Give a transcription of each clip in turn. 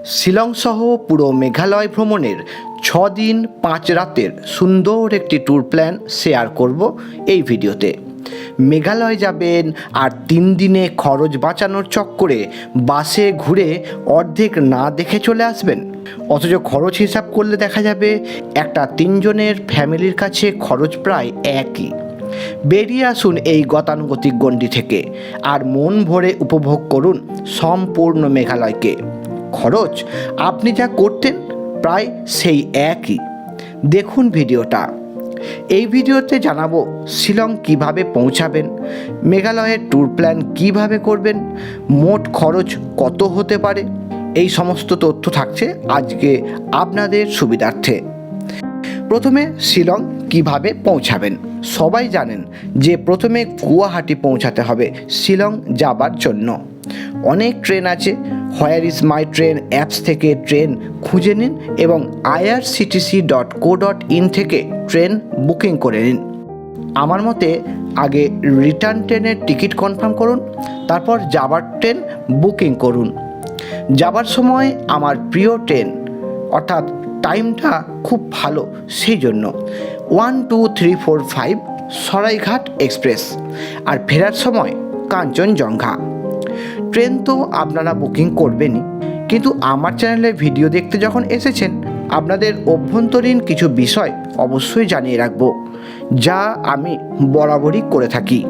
শিলং সহ পুরো মেঘালয় ভ্রমণের ছ দিন পাঁচ রাতের সুন্দর একটি ট্যুর প্ল্যান শেয়ার করব এই ভিডিওতে। মেঘালয় যাবেন আর তিন দিনে খরচ বাঁচানোর চক্করে বাসে ঘুরে অর্ধেক না দেখে চলে আসবেন। অথচ খরচ হিসাব করলে দেখা যাবে একটা তিনজনের ফ্যামিলির কাছে খরচ প্রায় একই। বেরিয়ে আসুন এই গতানুগতিক গণ্ডি থেকে আর মন ভরে উপভোগ করুন সম্পূর্ণ মেঘালয়কে। খরচ আপনি যা করতেন প্রায় সেই একই। দেখুন ভিডিওটা। এই ভিডিওতে জানাব শিলং কীভাবে পৌঁছাবেন, মেঘালয়ের ট্যুর প্ল্যান কীভাবে করবেন, মোট খরচ কত হতে পারে, এই সমস্ত তথ্য থাকছে আজকে আপনাদের সুবিধার্থে। প্রথমে শিলং কীভাবে পৌঁছাবেন? সবাই জানেন যে প্রথমে গুয়াহাটি পৌঁছাতে হবে শিলং যাবার জন্য। অনেক ট্রেন আছে। Where is my train apps থেকে ট্রেন খুঁজে নিন এবং IRCTC dot co dot in থেকে ট্রেন বুকিং করে নিন। আমার মতে আগে রিটার্ন ট্রেনের টিকিট কনফার্ম করুন, তারপর যাবার ট্রেন বুকিং করুন। যাবার সময় আমার প্রিয় ট্রেন, অর্থাৎ টাইমটা খুব ভালো, সেই জন্য one two three four five Saraighat express. আর ফেরার সময় কাঞ্চনজঙ্ঘা। ট্রেন তো আপনারা বুকিং করবেনই। কিন্তু আমার চ্যানেলে ভিডিও দেখতে যখন এসেছেন, আপনাদের অভ্যন্তরীণ কিছু বিষয় অবশ্যই জানিয়ে রাখব, যা আমি বরাবরই করে থাকি।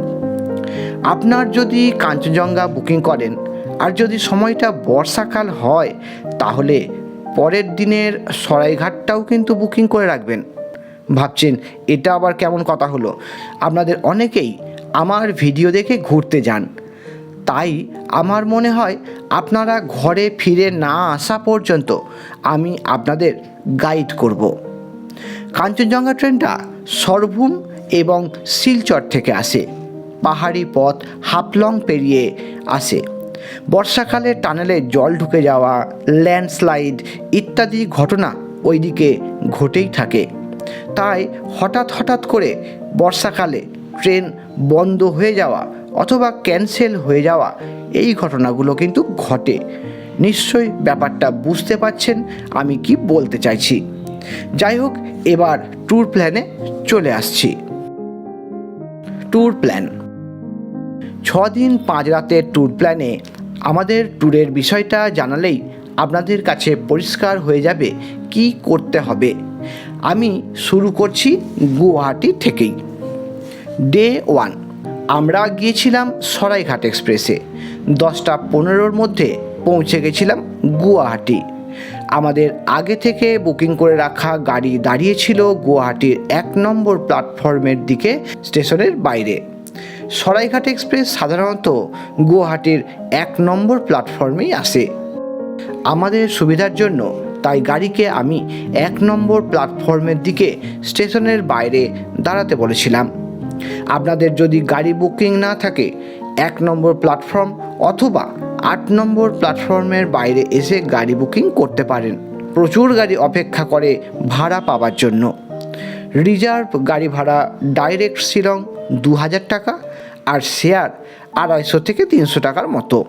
আপনার যদি কাঞ্চনজঙ্ঘা বুকিং করেন, আর যদি সময়টা বর্ষাকাল হয়, তাহলে পরের দিনের সরাইঘাটটাও কিন্তু বুকিং করে রাখবেন। ভাবছেন, এটা আবার কেমন কথা হলো? আপনাদের অনেকেই আমার ভিডিও দেখে ঘুরতে যান। তাই আমার মনে হয় আপনারা ঘরে ফিরে না আসা পর্যন্ত আমি আপনাদের গাইড করব। কাঞ্চনজঙ্ঘা ট্রেনটা সরভূম এবং শিলচর থেকে আসে। পাহাড়ি পথ হাফলং পেরিয়ে আসে। বর্ষাকালে টানেলে জল ঢুকে যাওয়া, ল্যান্ডস্লাইড ইত্যাদি ঘটনা ওইদিকে ঘটেই থাকে। তাই হঠাৎ হঠাৎ করে বর্ষাকালে ট্রেন বন্ধ হয়ে যাওয়া অথবা ক্যান্সেল হয়ে যাওয়া এই ঘটনাগুলো কিন্তু ঘটে। নিশ্চয়ই ব্যাপারটা বুঝতে পারছেন, আমি কি বলতে চাইছি। যাই হোক, এবার ট্যুর প্ল্যানে চলে আসছি। ট্যুর প্ল্যান ছ দিন পাঁচ রাতের ট্যুর প্ল্যানে আমাদের ট্যুরের বিষয়টা জানালেই আপনাদের কাছে পরিষ্কার হয়ে যাবে কি করতে হবে। আমি শুরু করছি গুয়াহাটি থেকেই। ডে ওয়ান আমরা গিয়েছিলাম সরাইঘাট এক্সপ্রেসে। দশটা পনেরোর মধ্যে পৌঁছে গেছিলাম গুয়াহাটি। আমাদের আগে থেকে বুকিং করে রাখা গাড়ি দাঁড়িয়েছিল গুয়াহাটির এক নম্বর প্ল্যাটফর্মের দিকে, স্টেশনের বাইরে। সরাইঘাট এক্সপ্রেস সাধারণত গুয়াহাটির এক নম্বর প্ল্যাটফর্মেই আসে। আমাদের সুবিধার জন্য তাই গাড়িকে আমি এক নম্বর প্ল্যাটফর্মের দিকে, স্টেশনের বাইরে দাঁড়াতে বলেছিলাম। আপনাদের যদি গাড়ি বুকিং না থাকে, এক নম্বর প্ল্যাটফর্ম অথবা আট নম্বর প্ল্যাটফর্মের বাইরে এসে গাড়ি বুকিং করতে পারেন। প্রচুর গাড়ি অপেক্ষা করে ভাড়া পাওয়ার জন্য। রিজার্ভ গাড়ি ভাড়া ডাইরেক্ট শিলং দু হাজার টাকা আর শেয়ার আড়াইশো থেকে তিনশো টাকার মতো।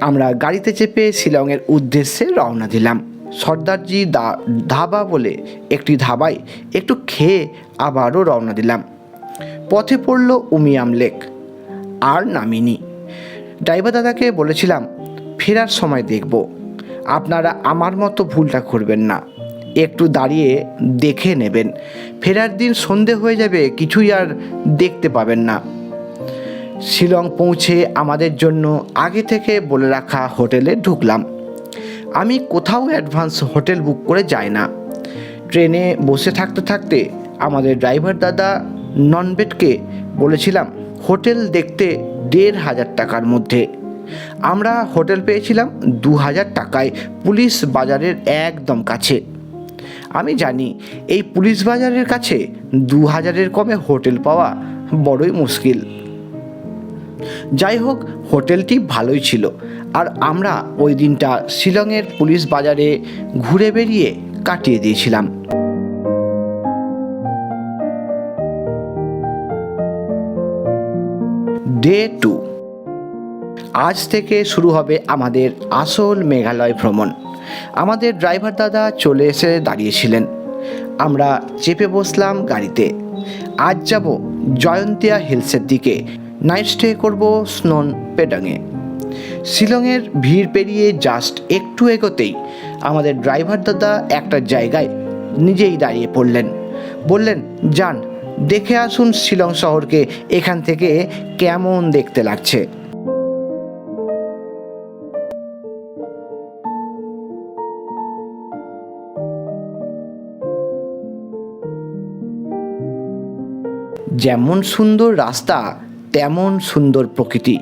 আমরা গাড়িতে চেপে শিলংয়ের উদ্দেশ্যে রওনা দিলাম। সর্দারজি দা ধাবা বলে একটি ধাবায় একটু খেয়ে আবারও রওনা দিলাম। পথে পড়ল উমিয়াম লেক। আর নামিনি। ড্রাইভার দাদাকে বলেছিলাম, ফেরার সময় দেখব। আপনারা আমার মতো ভুলটা করবেন না। একটু দাঁড়িয়ে দেখে নেবেন। ফেরার দিন সন্ধে হয়ে যাবে, কিছুই আর দেখতে পাবেন না। শিলং পৌঁছে আমাদের জন্য আগে থেকে বলে রাখা হোটেলে ঢুকলাম। আমি কোথাও অ্যাডভান্স হোটেল বুক করে যাই না। ট্রেনে বসে থাকতে থাকতে আমাদের ড্রাইভার দাদা ননবেটকে বলেছিলাম, হোটেল দেখতে দেড় হাজার টাকার মধ্যে। আমরা হোটেল পেয়েছিলাম দু হাজার টাকায় পুলিশ বাজারের একদম কাছে। আমি জানি এই পুলিশ বাজারের কাছে দু হাজারের কমে হোটেল পাওয়া বড়ই মুশকিল। যাই হোক, হোটেলটি ভালোই ছিল। আর আমরা ওই দিনটা শিলংয়ের পুলিশ বাজারে ঘুরে বেরিয়ে কাটিয়ে দিয়েছিলাম। ডে টু আজ থেকে শুরু হবে আমাদের আসল মেঘালয় ভ্রমণ। আমাদের ড্রাইভার দাদা চলে এসে দাঁড়িয়েছিলেন। আমরা চেপে বসলাম গাড়িতে। আজ যাব জয়ন্তিয়া হিলসের দিকে। নাইট স্টে করব স্নোন পেডাঙে। শিলংয়ের ভিড় পেরিয়ে জাস্ট একটু এগোতেই আমাদের ড্রাইভার দাদা একটা জায়গায় নিজেই দাঁড়িয়ে পড়লেন। বললেন, যান দেখে আসুন শিলং শহরকে, এখান থেকে কেমন দেখতে লাগছে। যেমন সুন্দর রাস্তা, তেমন সুন্দর প্রকৃতি।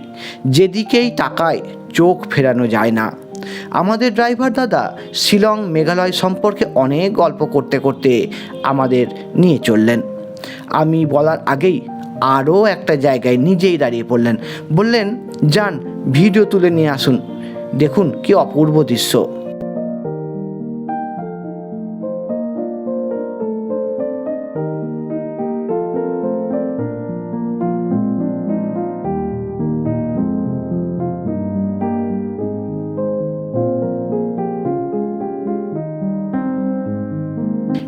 যেদিকেই তাকায়, চোখ ফেরানো যায় না। আমাদের ড্রাইভার দাদা শিলং মেঘালয় সম্পর্কে অনেক গল্প করতে করতে আমাদের নিয়ে চললেন। আমি বলার আগেই আরও একটা জায়গায় নিজেই দাঁড়িয়ে পড়লেন। বললেন, যান, ভিডিও তুলে নিয়ে আসুন। দেখুন কি অপূর্ব দৃশ্য।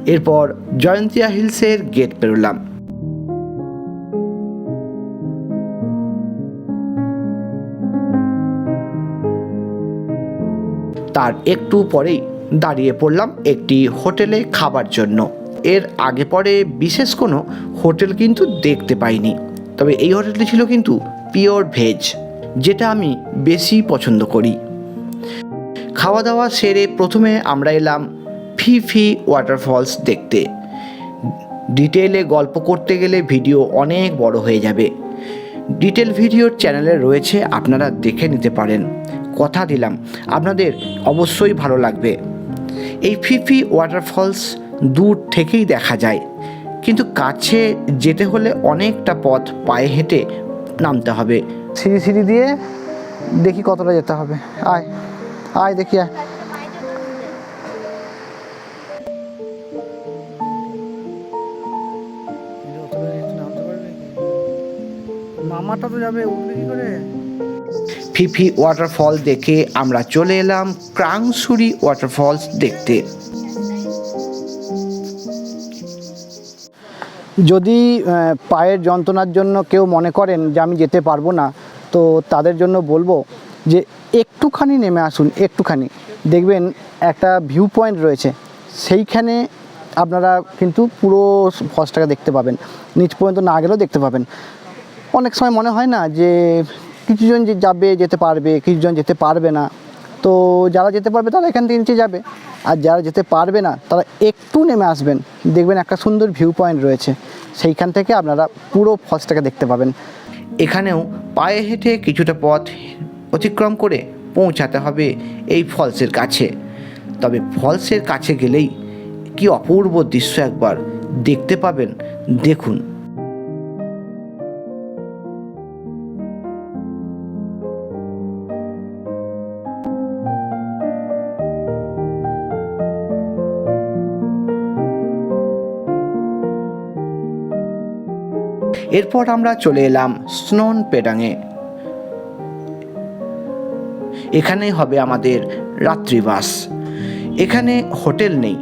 এরপর জয়ন্তিয়া হিলসের গেট পেরোলাম। তার একটু পরেই দাঁড়িয়ে পড়লাম একটি হোটেলে খাবার জন্য। এর আগে পরে বিশেষ কোনো হোটেল কিন্তু দেখতে পাইনি। তবে এই হোটেলটি ছিল কিন্তু পিওর ভেজ, যেটা আমি বেশি পছন্দ করি। খাওয়া দাওয়া সেরে প্রথমে আমরা এলাম ফি ফি ওয়াটারফলস দেখতে। ডিটেলে গল্প করতে গেলে ভিডিও অনেক বড় হয়ে যাবে। ডিটেল ভিডিওর চ্যানেলে রয়েছে, আপনারা দেখে নিতে পারেন। কথা দিলাম, আপনাদের অবশ্যই ভালো লাগবে। এই ফিফি ওয়াটারফলস দূর থেকেই দেখা যায়। কিন্তু কাছে যেতে হলে অনেকটা পথ পায়ে হেঁটে নামতে হবে। সিঁড়ি সিঁড়ি দিয়ে দেখি কতটা যেতে হবে। আয় আয় দেখি, আয়। মামাটা তো যাবে উঠবে কি করে? ফিফি ওয়াটারফল দেখে আমরা চলে এলাম ক্রাংসুরি ওয়াটারফলস দেখতে। যদি পায়ের যন্ত্রণার জন্য কেউ মনে করেন যে আমি যেতে পারব না তো তাদের জন্য বলব যে একটুখানি নেমে আসুন একটুখানি। দেখবেন একটা ভিউ পয়েন্ট রয়েছে সেইখানে আপনারা কিন্তু পুরো ফলসটাকে দেখতে পাবেন। নিচ পর্যন্ত না গেলেও দেখতে পাবেন। অনেক সময় মনে হয় না যে কিছুজন যে যাবে, যেতে পারবে, কিছুজন যেতে পারবে না। তো যারা যেতে পারবে তারা এখান থেকে নিচে যাবে। আর যারা যেতে পারবে না, তারা একটু নেমে আসবেন। দেখবেন একটা সুন্দর ভিউ পয়েন্ট রয়েছে। সেইখান থেকে আপনারা পুরো ফলসটাকে দেখতে পাবেন। এখানেও পায়ে হেঁটে কিছুটা পথ অতিক্রম করে পৌঁছাতে হবে এই ফলসের কাছে। তবে ফলসের কাছে গেলেই কি অপূর্ব দৃশ্য একবার দেখতে পাবেন। দেখুন। এরপর আমরা চলে এলাম স্নোন পেডাঙে। এখানেই হবে আমাদের রাত্রিবাস। এখানে হোটেল নেই।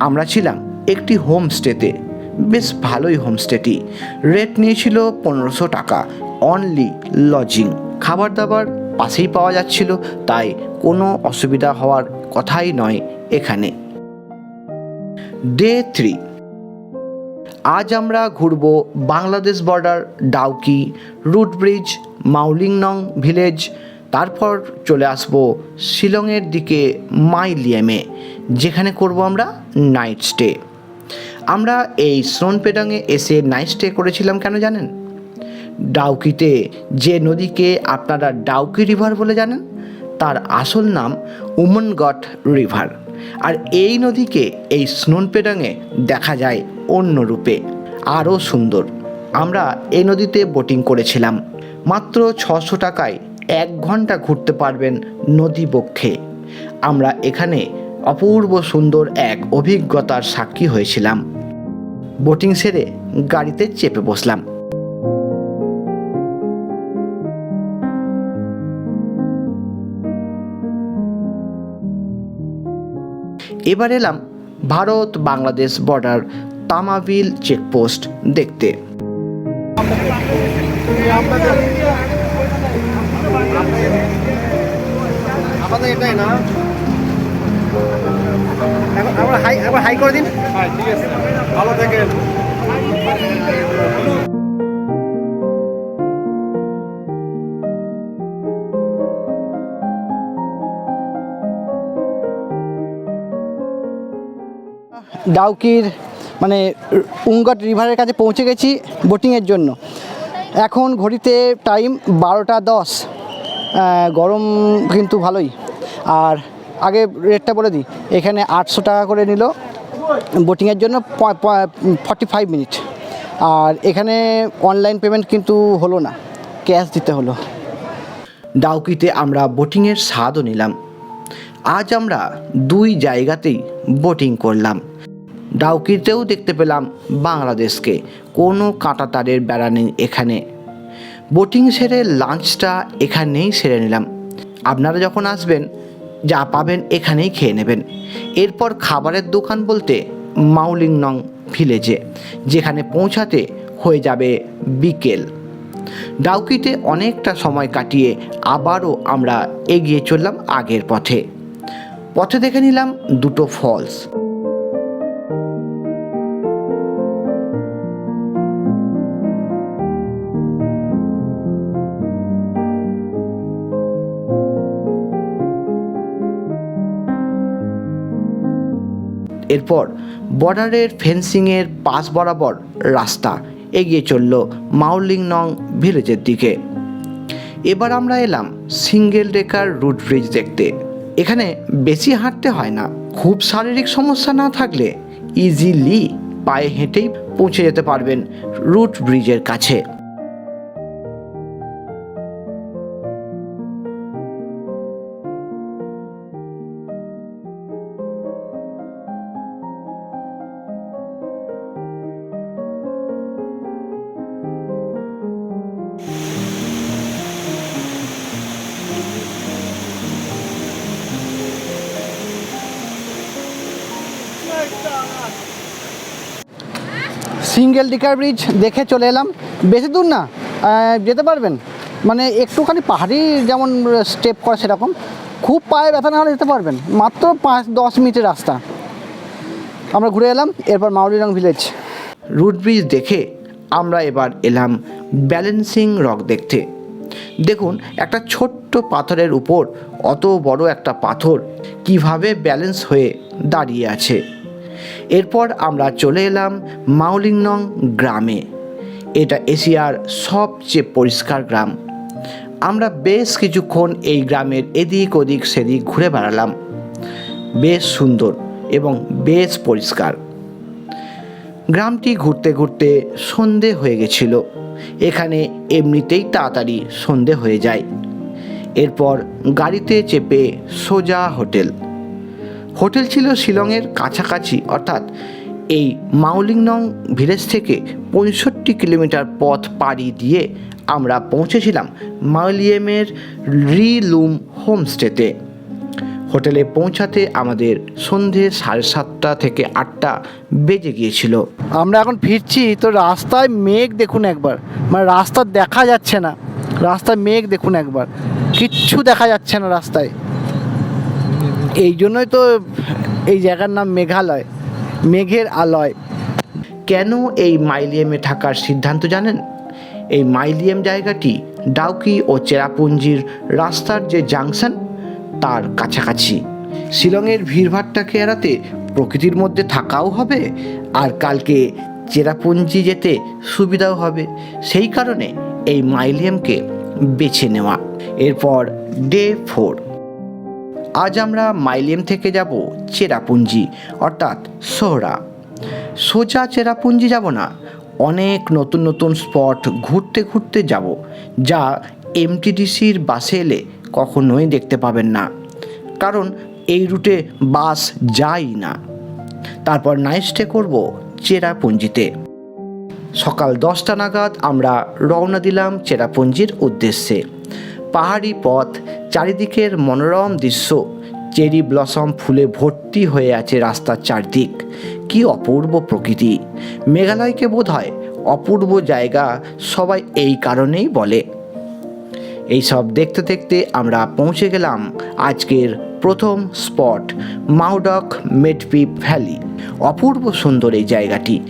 আমরা ছিলাম একটি হোমস্টেতে। বেশ ভালোই হোমস্টেটি। রেট নিয়েছিল পনেরোশো টাকা। অনলি লজিং খাবার দাবার পাশেই পাওয়া যাচ্ছিল, তাই কোনো অসুবিধা হওয়ার কথাই নয় এখানে। ডে থ্রি আজ আমরা ঘুরব Bangladesh border Dawki, root bridge Mawlynnong village. তারপর চলে আসব শিলংয়ের দিকে মাইলিয়ামে, যেখানে করব আমরা নাইট স্টে। আমরা এই সোনপেডাঙে এসে নাইট স্টে করেছিলাম কেন জানেন? ডাউকিতে যে নদীকে আপনারা ডাউকি রিভার বলে জানেন, তার আসল নাম উমনগট রিভার। আর এই নদীকে এই স্নোনপেডাঙে দেখা যায় অন্য রূপে, আরও সুন্দর। আমরা এই নদীতে বোটিং করেছিলাম। মাত্র ছশো টাকায় এক ঘণ্টা ঘুরতে পারবেন নদী বক্ষে। আমরা এখানে অপূর্ব সুন্দর এক অভিজ্ঞতার সাক্ষী হয়েছিলাম। বোটিং সেরে গাড়িতে চেপে বসলাম। এবার এলাম ভারত বাংলাদেশ বর্ডার তামাবিল চেকপোস্ট দেখতে। আমাদের এটাই না? এখন আমরা হাই করে দিন। ভালো থাকেন। ডাউকির মানে উঙ্গট রিভারের কাছে পৌঁছে গেছি বোটিংয়ের জন্য। এখন ঘড়িতে টাইম বারোটা দশ। গরম কিন্তু ভালোই। আর আগে রেটটা বলে দিই, এখানে আটশো টাকা করে নিল বোটিংয়ের জন্য ফর্টি ফাইভ মিনিট আর এখানে অনলাইন পেমেন্ট কিন্তু হলো না ক্যাশ দিতে হলো। ডাউকিতে আমরা বোটিংয়ের স্বাদও নিলাম। আজ আমরা দুই জায়গাতেই বোটিং করলাম। ডাউকিতেও দেখতে পেলাম বাংলাদেশকে। কোনো কাঁটাতারের বেড়া নেই এখানে। বোটিং সেরে লাঞ্চটা এখানেই সেরে নিলাম। আপনারা যখন আসবেন, যা পাবেন এখানেই খেয়ে নেবেন। এরপর খাবারের দোকান বলতে মাউলিং নং ভিলেজে, যেখানে পৌঁছাতে হয়ে যাবে বিকেল। ডাউকিতে অনেকটা সময় কাটিয়ে আবারও আমরা এগিয়ে চললাম আগের পথে। পথে দেখে নিলাম দুটো ফলস। এরপর বর্ডারের ফেন্সিংয়ের পাশ বরাবর রাস্তা এগিয়ে চলল মাউলিং নং ভিলেজের দিকে। এবার আমরা এলাম সিঙ্গেল ডেকার রুট ব্রিজ দেখতে। এখানে বেশি হাঁটতে হয় না। খুব শারীরিক সমস্যা না থাকলে ইজিলি পায়ে হেঁটেই পৌঁছে যেতে পারবেন রুট ব্রিজের কাছে। সিঙ্গেল ডিকার ব্রিজ দেখে চলে এলাম। বেশি দূর না যেতে পারবেন। মানে একটুখানি পাহাড়ি যেমন স্টেপ করে সেরকম। খুব পায়ে ব্যথা না হলে যেতে পারবেন। মাত্র পাঁচ দশ মিনিটের রাস্তা। আমরা ঘুরে এলাম, এরপর মাউলিরং ভিলেজ রুট ব্রিজ দেখে আমরা এবার এলাম ব্যালেন্সিং রক দেখতে। দেখুন, একটা ছোট্ট পাথরের উপর অত বড় একটা পাথর কীভাবে ব্যালেন্স হয়ে দাঁড়িয়ে আছে। এরপর আমরা চলে এলাম মাউলিংনং গ্রামে। এটা এশিয়ার সবচেয়ে পরিষ্কার গ্রাম। আমরা বেশ কিছুক্ষণ এই গ্রামের এদিক ওদিক সেদিক ঘুরে বেড়ালাম। বেশ সুন্দর এবং বেশ পরিষ্কার। গ্রামটি ঘুরতে ঘুরতে সন্ধে হয়ে গেছিল। এখানে এমনিতেই তাড়াতাড়ি সন্ধে হয়ে যায়। এরপর গাড়িতে চেপে সোজা হোটেল। হোটেল ছিল শিলংয়ের কাছাকাছি, অর্থাৎ এই মাউলিংনং ভিলেজ থেকে পঁয়ষট্টি কিলোমিটার পথ পাড়ি দিয়ে আমরা পৌঁছেছিলাম মাউলিয়ামের রিলুম হোমস্টেতে। হোটেলে পৌঁছাতে আমাদের সন্ধে সাড়ে সাতটা থেকে আটটা বেজে গিয়েছিল। আমরা এখন ফিরছি, তো রাস্তায় মেঘ দেখুন একবার। মানে রাস্তা দেখা যাচ্ছে না। রাস্তায় মেঘ দেখুন একবার। কিচ্ছু দেখা যাচ্ছে না রাস্তায়। এই জন্যই তো এই জায়গার নাম মেঘালয়, মেঘের আলয়। কেন এই মাইলিয়ামে থাকার সিদ্ধান্ত জানেন? এই মাইলিয়াম জায়গাটি ডাউকি ও চেরাপুঞ্জির রাস্তার যে জাংশন, তার কাছাকাছি। শিলংয়ের ভিড়ভাট্টাকে এড়াতে প্রকৃতির মধ্যে থাকাও হবে, আর কালকে চেরাপুঞ্জি যেতে সুবিধাও হবে। সেই কারণে এই মাইলিয়ামকে বেছে নেওয়া। এরপর ডে ফোর। আজ আমরা মাইলিয়াম থেকে যাব চেরাপুঞ্জি, অর্থাৎ সোহরা। সোজা চেরাপুঞ্জি যাব না, অনেক নতুন নতুন স্পট ঘুরতে ঘুরতে যাব, যা এমটিডিসির বাসে এলে কখনোই দেখতে পাবেন না। কারণ এই রুটে বাস যায় না। তারপর নাইট স্টে করব চেরাপুঞ্জিতে। সকাল দশটা নাগাদ আমরা রওনা দিলাম চেরাপুঞ্জির উদ্দেশ্যে। পাহাড়ি পথ, চারিদিকের মনোরম দৃশ্য, চেরি ব্লসম ফুলে ভর্তি হয়ে আছে রাস্তার চারদিক। কি অপূর্ব প্রকৃতি। মেঘালয়কে বোধ হয় অপূর্ব জায়গা সবাই এই কারণেই বলে। এই সব দেখতে দেখতে আমরা পৌঁছে গেলাম আজকের প্রথম স্পট, মাউডক মেডপি ভ্যালি। অপূর্ব সুন্দর এই জায়গাটি।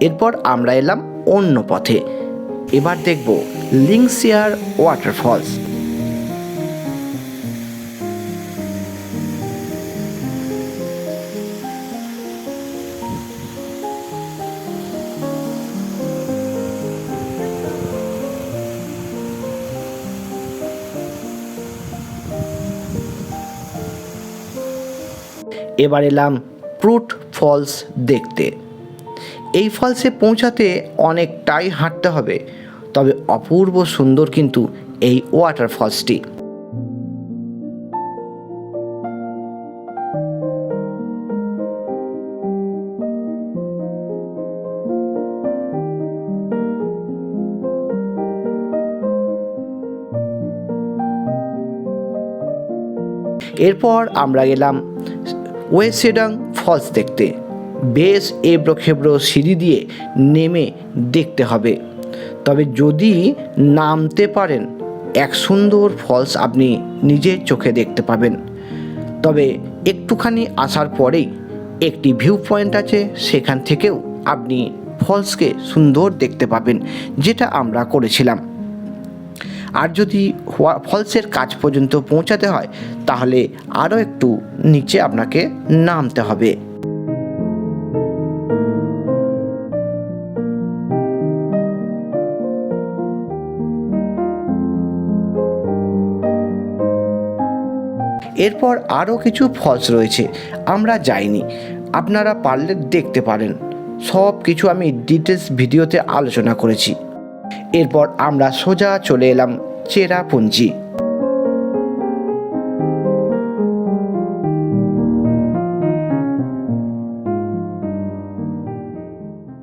এরপর আমরা এলাম অন্য পথে। এবার দেখব লিংসিয়ার ওয়াটারফলস। এবার এলাম প্রুট ফলস দেখতে। এই ফলসে পৌঁছাতে অনেকটাই হাঁটতে হবে। তবে অপূর্ব সুন্দর কিন্তু এই ওয়াটার ফলসটি এরপর আমরা গেলাম ওয়েসেডাং ফলস দেখতে। বেশ এবড়ো খেবড়ো সিঁড়ি দিয়ে নেমে দেখতে হবে। তবে যদি নামতে পারেন, এক সুন্দর ফলস আপনি নিজের চোখে দেখতে পাবেন। তবে একটুখানি আসার পরেই একটি ভিউ পয়েন্ট আছে, সেখান থেকেও আপনি ফলসকে সুন্দর দেখতে পাবেন, যেটা আমরা করেছিলাম। আর যদি ফলসের কাজ পর্যন্ত পৌঁছাতে হয়, তাহলে আরও একটু নিচে আপনাকে নামতে হবে। এরপর আরও কিছু ফলস রয়েছে। আমরা যাইনি। আপনারা পারলে দেখতে পারেন। সব কিছু আমি ডিটেলস ভিডিওতে আলোচনা করেছি। এরপর আমরা সোজা চলে এলাম চেরাপুঞ্জি।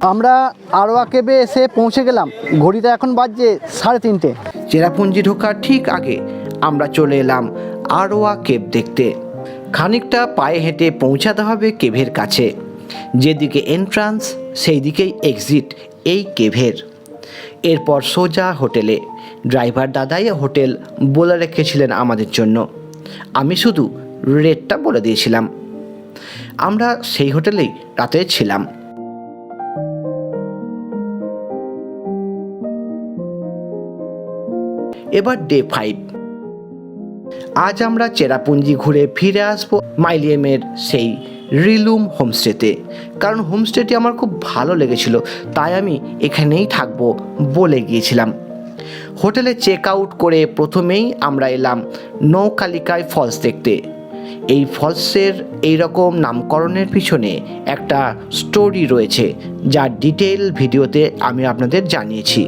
আমরা আরোয়া কেবে এসে পৌঁছে গেলাম। ঘড়িতে এখন বাজছে সাড়ে তিনটে। চেরাপুঞ্জি ঢোকার ঠিক আগে আমরা চলে এলাম আরোয়া কেভ দেখতে। খানিকটা পায়ে হেঁটে পৌঁছাতে হবে কেভের কাছে। যেদিকে এন্ট্রান্স সেই দিকেই এক্সিট এই কেভের। এরপর সোজা হোটেলে। ড্রাইভার দাদাই হোটেল বলে রেখেছিলেন আমাদের জন্য। আমি শুধু রেটটা বলে দিয়েছিলাম। আমরা সেই হোটেলেই রাতে ছিলাম। এবার ডে ফাইভ আজ আমরা চেরাপুঞ্জি ঘুরে ফিরে আসব মাইলিয়ামের সেই রিলুম হোমস্টেতে। কারণ হোমস্টেটি আমার খুব ভালো লেগেছিল, তাই আমি এখানেই থাকব বলে গিয়েছিলাম। হোটেলে চেক আউট করে প্রথমেই আমরা এলাম নৌকালিকায় ফলস দেখতে। এই ফলসের এইরকম নামকরণের পিছনে একটা স্টোরি রয়েছে, যার ডিটেল ভিডিওতে আমি আপনাদের জানিয়েছি।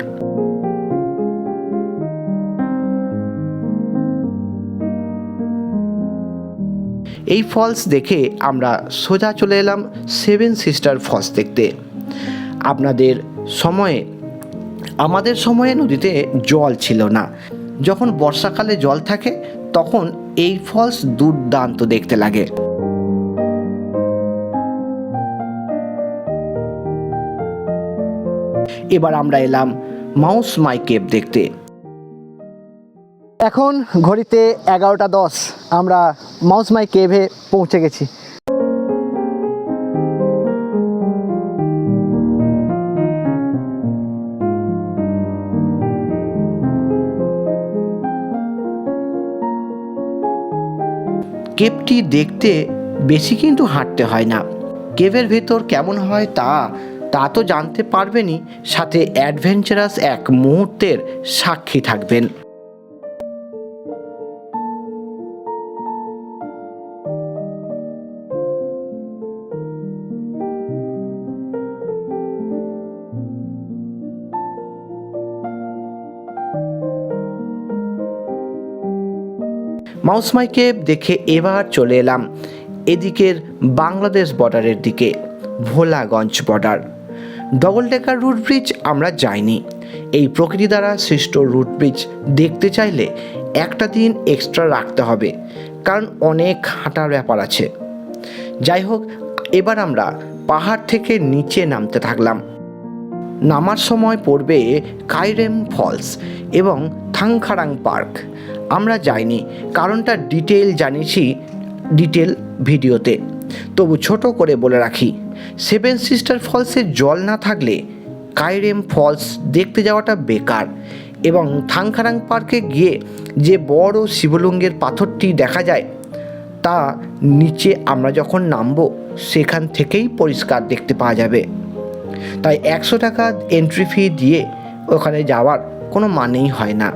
এই ফলস দেখে আমরা সোজা চলে এলাম সেভেন সিস্টার ফলস দেখতে। আপনাদের সময়ে, আমাদের সময়ে নদীতে জল ছিল না। যখন বর্ষাকালে জল থাকে, তখন এই ফলস দুর্দান্ত দেখতে লাগে। এবার আমরা এলাম মাউস মাই কেপ দেখতে। এখন ঘড়িতে এগারোটা দশ, আমরা মাউসমাই কেভে পৌঁছে গেছি। কেপটি দেখতে বেশি কিন্তু হাঁটতে হয় না। কেভের ভেতর কেমন হয় তা তা তো জানতে পারবেনই। সাথে অ্যাডভেঞ্চারাস এক মুহূর্তের সাক্ষী থাকবেন। মাউসমাইকে দেখে এবার চলে এলাম এদিকের বাংলাদেশ বর্ডারের দিকে, Bholaganj border. Double decker root bridge আমরা যাইনি। এই প্রকৃতি দ্বারা সৃষ্ট রুট ব্রিজ দেখতে চাইলে একটা দিন এক্সট্রা রাখতে হবে, কারণ অনেক হাঁটার ব্যাপার আছে। যাই হোক, এবার আমরা পাহাড় থেকে নিচে নামতে থাকলাম। নামার সময় পড়বে কাইরেম ফলস এবং থাংখারাং পার্ক। আমরা যাইনি, কারণটা ডিটেল জানিয়েছি ডিটেল ভিডিওতে। তবু ছোট করে বলে রাখি সেভেন সিস্টার ফলসে জল না থাকলে কাইরেম ফলস দেখতে যাওয়াটা বেকার এবং থাংখারাং পার্কে গিয়ে যে বড় শিবলিঙ্গের পাথরটি দেখা যায়, তা নিচে আমরা যখন নামবো, সেখান থেকেই পরিষ্কার দেখতে পাওয়া যাবে। তাই একশো টাকা এন্ট্রি ফি দিয়ে ওখানে যাওয়ার কোনো মানেই হয় না।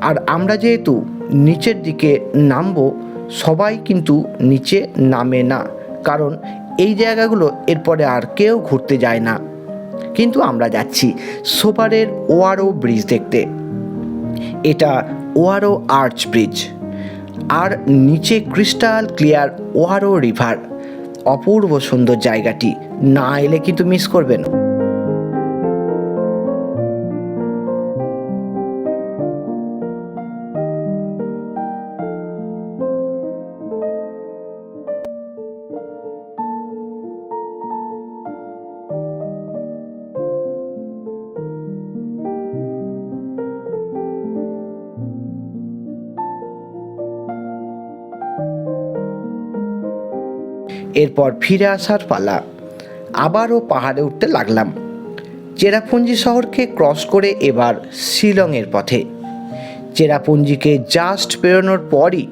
আর আমরা যেহেতু নিচের দিকে নামবো, সবাই কিন্তু নিচে নামে না। কারণ এই জায়গাগুলো এরপরে আর কেউ ঘুরতে যায় না। কিন্তু আমরা যাচ্ছি সোপারের ওয়ারো ব্রিজ দেখতে। এটা ওয়ারো আর্চ ব্রিজ। আর নিচে ক্রিস্টাল ক্লিয়ার ওয়ারো রিভার। অপূর্ব সুন্দর জায়গাটি। না এলে কিন্তু মিস করবেন। এরপর ফিরে আসার পালা। আবারও পাহাড়ে উঠতে লাগলাম। চেরাপুঞ্জি শহরকে ক্রস করে এবার শিলংয়ের পথে। চেরাপুঞ্জিকে জাস্ট পেরোনোর পরই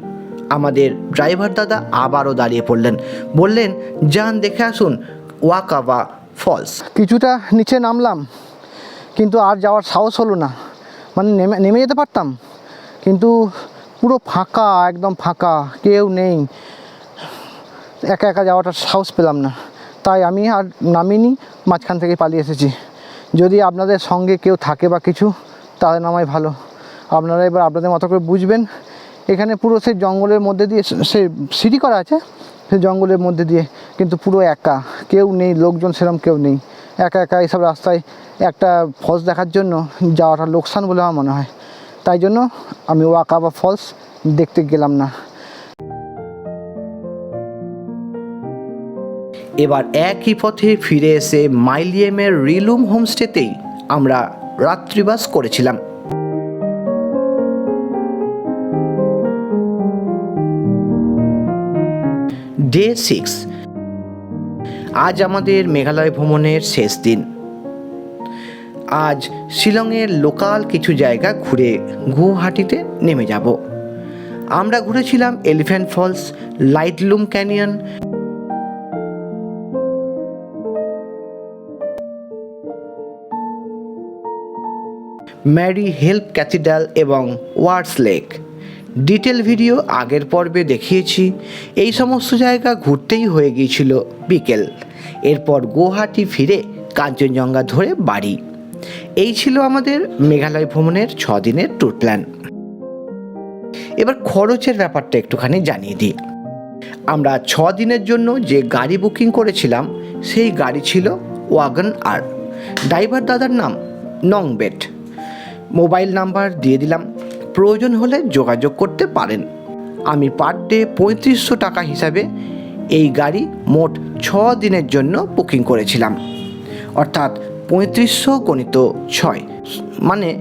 আমাদের ড্রাইভার দাদা আবারও দাঁড়িয়ে পড়লেন। বললেন, যান, দেখে আসুন, ওয়াকাবা ফলস। কিছুটা নিচে নামলাম, কিন্তু আর যাওয়ার সাহস হলো না। মানে নেমে নেমে যেতে পারতাম, কিন্তু পুরো ফাঁকা, একদম ফাঁকা, কেউ নেই। একা একা যাওয়াটা সাহস পেলাম না। তাই আমি আর নামিনি, মাঝখান থেকে পালিয়ে এসেছি। যদি আপনাদের সঙ্গে কেউ থাকে বা কিছু তাহলে নামাই ভালো। আপনারা এবার আপনাদের মতো করে বুঝবেন। এখানে পুরো সেই জঙ্গলের মধ্যে দিয়ে, সে সিঁড়ি করা আছে, সেই জঙ্গলের মধ্যে দিয়ে, কিন্তু পুরো একা। কেউ নেই, লোকজন সেরকম কেউ নেই। একা একা এইসব রাস্তায় একটা ফলস দেখার জন্য যাওয়াটা লোকসান বলে আমার মনে হয়। তাই জন্য আমি ওয়াকা বা ফলস দেখতে গেলাম না। এবার একই পথে ফিরে এসে মাইলিয়েমের রিলুম হোমস্টেতেই আমরা রাত্রিবাস করেছিলাম। Day six. আজ আমাদের মেঘালয় ভ্রমণের শেষ দিন। আজ শিলংয়ের লোকাল কিছু জায়গা ঘুরে গুয়াহাটিতে নেমে যাব। আমরা ঘুরেছিলাম elephant falls, Laitlum canyon Mary help cathedral এবং ওয়ার্ডস লেক ডিটেল ভিডিও আগের পর্বে দেখিয়েছি। এই সমস্ত জায়গা ঘুরতেই হয়ে গিয়েছিল বিকেল। এরপর গুয়াহাটি ফিরে কাঞ্চনজঙ্ঘা ধরে বাড়ি। এই ছিল আমাদের মেঘালয় ভ্রমণের ছ দিনের ট্যুর প্ল্যান এবার খরচের ব্যাপারটা একটুখানি জানিয়ে দিই। আমরা ছ দিনের জন্য যে গাড়ি বুকিং করেছিলাম, সেই গাড়ি ছিল ওয়াগন আর ড্রাইভার দাদার নাম নংবেট মোবাইল নাম্বার দিয়ে দিলাম। প্রয়োজন হলে যোগাযোগ করতে পারেন। আমি পার ডে পঁয়ত্রিশশো টাকা হিসাবে এই গাড়ি মোট ছ দিনের জন্য বুকিং করেছিলাম। অর্থাৎ পঁয়ত্রিশশো গণিত ছয় মানে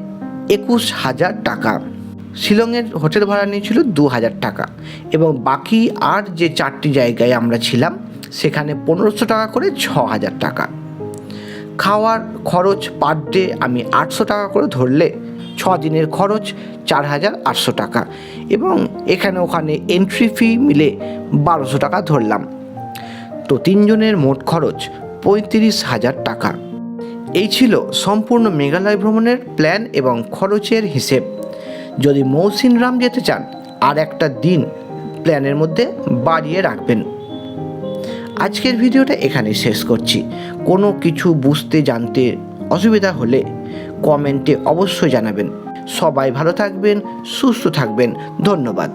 একুশ হাজার টাকা। শিলংয়ের হোটেল ভাড়া নিয়েছিল দু হাজার টাকা এবং বাকি আর যে চারটি জায়গায় আমরা ছিলাম, সেখানে পনেরোশো টাকা করে ছ হাজার টাকা। খাওয়ার খরচ পার ডে আমি আটশো টাকা করে ধরলে ছ দিনের খরচ চার হাজার আটশো টাকা এবং এখানে ওখানে এন্ট্রি ফি মিলে বারোশো টাকা ধরলাম। তো তিনজনের মোট খরচ পঁয়ত্রিশ হাজার টাকা। এই ছিল সম্পূর্ণ মেঘালয় ভ্রমণের প্ল্যান এবং খরচের হিসেব। যদি মৌসিনরাম যেতে চান, আর একটা দিন প্ল্যানের মধ্যে বাড়িয়ে রাখবেন। আজকের ভিডিওটা এখানে শেষ করছি। কোনো কিছু বুঝতে, জানতে অসুবিধা হলে কমেন্টে অবশ্যই জানাবেন। সবাই ভালো থাকবেন, সুস্থ থাকবেন। ধন্যবাদ।